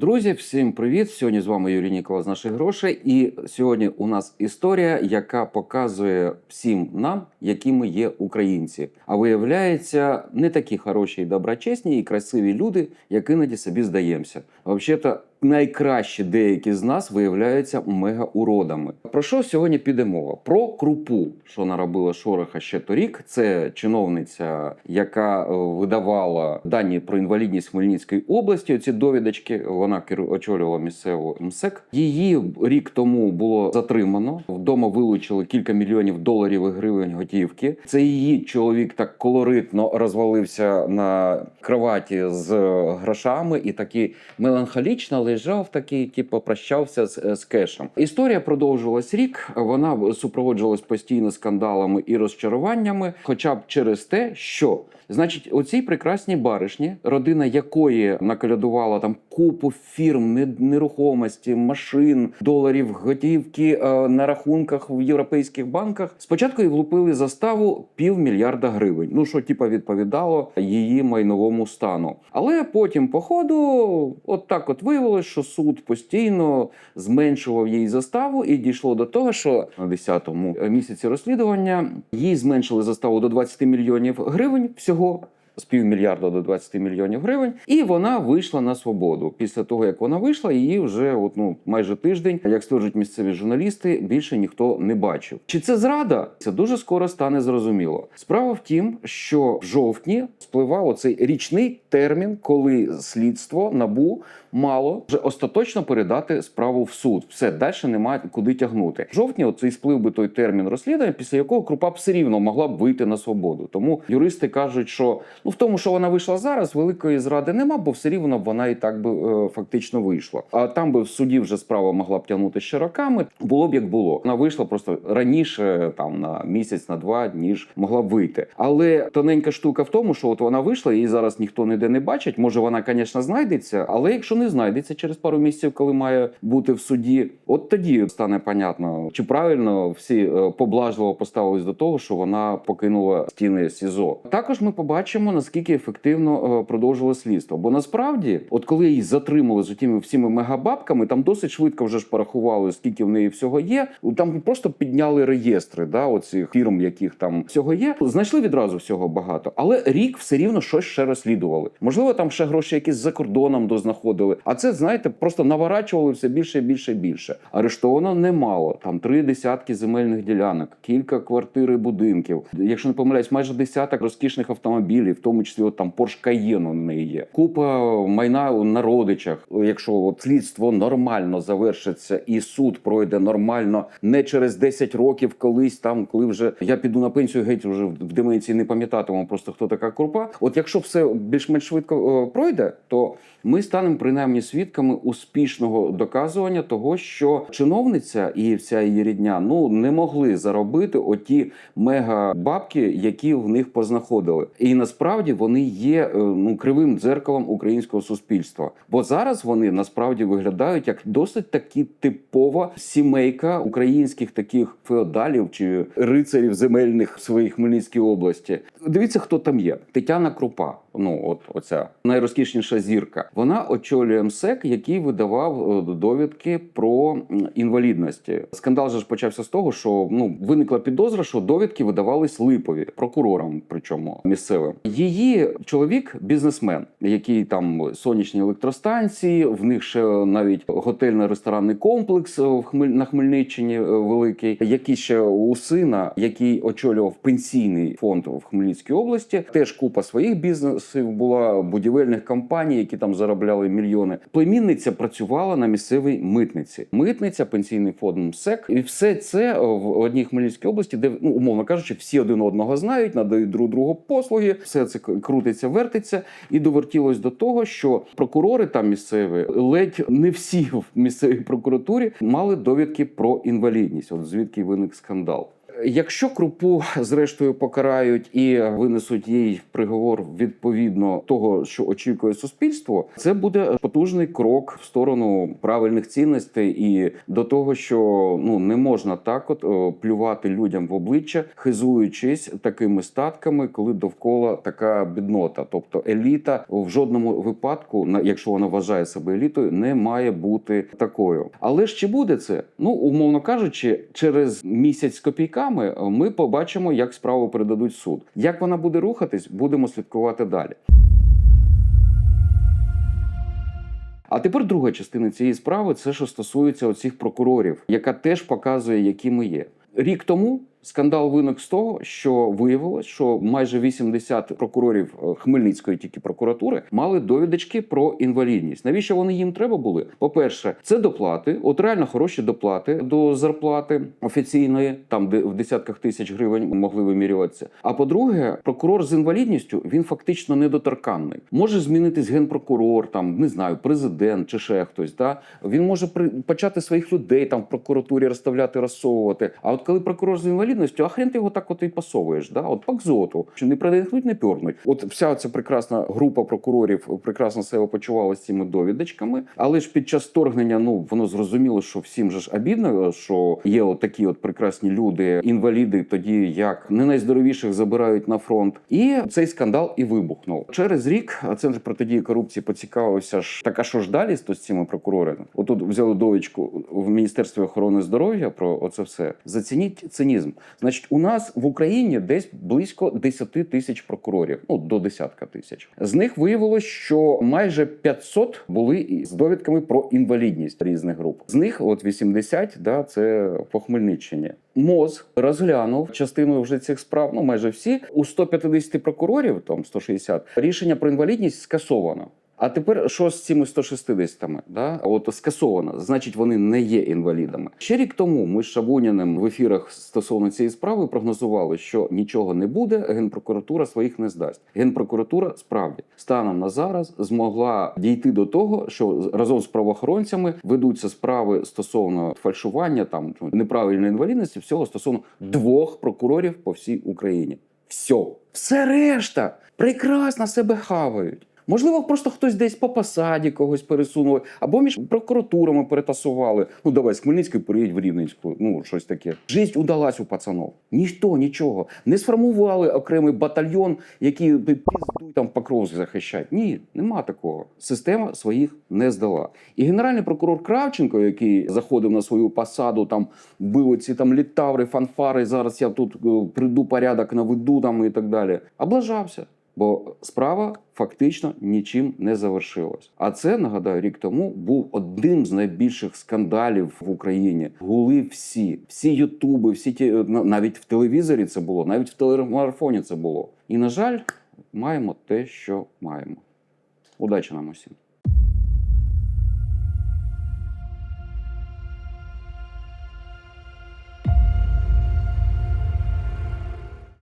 Друзі, всім привіт! Сьогодні з вами Юрій Нікола з наших грошей. І сьогодні у нас історія, яка показує всім нам, які ми є українці. А виявляється, не такі хороші доброчесні, і красиві люди, як іноді собі здаємося. Взагалі-то найкращі деякі з нас виявляються мега-уродами. Про що сьогодні піде мова? Про крупу, що наробила Шороха ще торік. Це чиновниця, яка е, видавала дані про інвалідність Хмельницької області. Ці довідочки вона очолювала місцеву МСЕК. Її рік тому було затримано. Вдома вилучили кілька мільйонів доларів і гривень готівки. Це її чоловік так колоритно розвалився на кроваті з грошами і такий меланхолічно лежав, такий, типу, прощався з, з кешем. Історія продовжувалась рік. Вона супроводжувалась постійно скандалами і розчаруваннями, хоча б через те, що значить, оцій прекрасній баришні, родина якої наколядувала там купу фірм, нерухомості, машин, доларів, готівки е, на рахунках в європейських банках. Спочатку їй влупили заставу півмільярда гривень. Ну що, типа, відповідало її майновому стану. Але потім, по ходу, от так от виявилось, що суд постійно зменшував їй заставу, і дійшло до того, що на 10-му місяці розслідування їй зменшили заставу до 20 мільйонів гривень всього. З півмільярда до 20 мільйонів гривень, і вона вийшла на свободу. Після того як вона вийшла, її вже от, ну, майже тиждень, як стверджують місцеві журналісти, більше ніхто не бачив. Чи це зрада? Це дуже скоро стане зрозуміло. Справа в тім, що в жовтні спливав оцей річний термін, коли слідство набу мало вже остаточно передати справу в суд. Все далі немає куди тягнути. В жовтні оцей сплив би той термін розслідування, після якого крупа б все рівно могла б вийти на свободу. Тому юристи кажуть, що ну в тому, що вона вийшла зараз, великої зради нема, бо все рівно вона і так би е, фактично вийшла. А там би в суді вже справа могла б тягнути ще роками. Було б як було. Вона вийшла просто раніше, там на місяць, на два, ніж могла б вийти. Але тоненька штука в тому, що от вона вийшла, її зараз ніхто ніде не бачить. Може, вона, звісно, знайдеться, але якщо не знайдеться через пару місяців, коли має бути в суді, от тоді стане понятно, чи правильно всі е, поблажливо поставились до того, що вона покинула стіни СІЗО. Також ми побачимо наскільки ефективно е, продовжило слідство. Бо насправді, от коли її затримали з тими всіми мегабабками, там досить швидко вже ж порахували, скільки в неї всього є. Там просто підняли реєстри, да, оцих фірм, яких там всього є. Знайшли відразу всього багато, але рік все рівно щось ще розслідували. Можливо, там ще гроші якісь за кордоном дознаходили. А це знаєте, просто наворачували все більше більше більше. Арештовано немало. Там три десятки земельних ділянок, кілька квартир і будинків. Якщо не помиляюсь, майже десяток розкішних автомобілів, в тому числі от там Porsche Cayenne у неї є. Купа майна на родичах. Якщо от слідство нормально завершиться і суд пройде нормально, не через 10 років, колись там, коли вже я піду на пенсію, геть вже в деменції не пам'ятатиму просто хто така крупа. От якщо все більш-менш швидко е, пройде, то ми станемо принаймні свідками успішного доказування того, що чиновниця і вся її рідня ну не могли заробити оті мега-бабки, які в них познаходили. І насправді вони є е, ну кривим дзеркалом українського суспільства. Бо зараз вони насправді виглядають як досить таки типова сімейка українських таких феодалів чи рицарів земельних в своїй Хмельницькій області. Дивіться, хто там є. Тетяна Крупа. Ну, от оця найрозкішніша зірка. Вона очолює МСЕК, який видавав е, довідки про інвалідності. Скандал же ж почався з того, що ну виникла підозра, що довідки видавались липові прокурорам, причому місцевим. Її чоловік бізнесмен, який там сонячні електростанції, в них ще навіть готельно-ресторанний комплекс е, в Хмель... на Хмельниччині е, великий. Який ще у сина, який очолював пенсійний фонд в Хмельницькій області, теж купа своїх бізнесів була будівельних компаній, які там заробляли мільйони. Племінниця працювала на місцевій митниці. Митниця, пенсійний фонд МСЕК, і все це в одній Хмельницькій області, де ну умовно кажучи, всі один одного знають, надають друг другу послуги. Все це крутиться, вертиться, і довертілось до того, що прокурори там місцеві ледь не всі в місцевій прокуратурі мали довідки про інвалідність. От звідки виник скандал. Якщо крупу зрештою покарають і винесуть їй приговор відповідно того, що очікує суспільство, це буде потужний крок в сторону правильних цінностей і до того, що ну не можна так, от о, плювати людям в обличчя, хизуючись такими статками, коли довкола така біднота. Тобто еліта в жодному випадку, на- якщо вона вважає себе елітою, не має бути такою. Але ж чи буде це? Ну умовно кажучи, через місяць з копійками е, ми побачимо, як справу передадуть суд. Як вона буде рухатись, будемо слідкувати далі. А тепер друга частина цієї справи це що стосується оцих прокурорів, яка теж показує, які ми є. Рік тому скандал виник з того, що виявилось, що майже 80 прокурорів е, Хмельницької тільки прокуратури мали довідочки про інвалідність. Навіщо вони їм треба були? По-перше, це доплати, от реально хороші доплати до зарплати офіційної, там де в десятках тисяч гривень могли вимірюватися. А по-друге, прокурор з інвалідністю він фактично недоторканний. Може змінитись генпрокурор, там не знаю, президент чи ще хтось. Да? Він може при... почати своїх людей там в прокуратурі розставляти, розсовувати. А от коли прокурор з інвалідністю, а хрен ти його так от і посовуєш, да? от по кзоту, що не продихнуть, не пірнуть. От вся ця прекрасна група прокурорів прекрасно себе почувала з цими довідочками, але ж під час вторгнення, ну воно зрозуміло, що всім же ж обідно, що є от такі от прекрасні люди, інваліди, тоді як не найздоровіших забирають на фронт. І цей скандал і вибухнув. Через рік центр протидії корупції поцікавився ж так, а що ж далі з цими прокурорами? Отут взяли довідку в Міністерстві охорони здоров'я про оце все. Зацініть цинізм. Значить, у нас в Україні десь близько 10 тисяч прокурорів, ну до десятка тисяч. З них виявилось, що майже 500 були з довідками про інвалідність різних груп. З них от 80, да, це по Хмельниччині. МОЗ розглянув частину вже цих справ, ну майже всі. У 150 прокурорів, там 160, рішення про інвалідність скасовано. А тепер що з цими 160-ми? Да? От скасовано, значить, вони не є інвалідами. Ще рік тому ми з Шабуніним в ефірах стосовно цієї справи прогнозували, що нічого не буде. Генпрокуратура своїх не здасть. Генпрокуратура справді станом на зараз змогла дійти до того, що разом з правоохоронцями ведуться справи стосовно фальшування, там неправильної інвалідності, всього стосовно двох прокурорів по всій Україні. Все, все решта прекрасно себе хавають. Можливо, просто хтось десь по посаді когось пересунули, або між прокуратурами перетасували. Ну давай з Хмельницької переїдь в Рівненську. Ну щось таке. Жизнь удалась у пацанов. Ніхто нічого не сформували окремий батальйон, який піздуй там покровськ захищать. Ні, нема такого. Система своїх не здала. І генеральний прокурор Кравченко, який заходив на свою посаду, там бив ці там літаври, фанфари. Зараз я тут е, прийду порядок наведу там і так далі. Облажався. Бо справа фактично нічим не завершилась. А це нагадаю, рік тому був одним з найбільших скандалів в Україні. Гули всі, всі ютуби, всі ті навіть в телевізорі це було, навіть в телемарафоні це було. І на жаль, маємо те, що маємо. Удачі нам усім.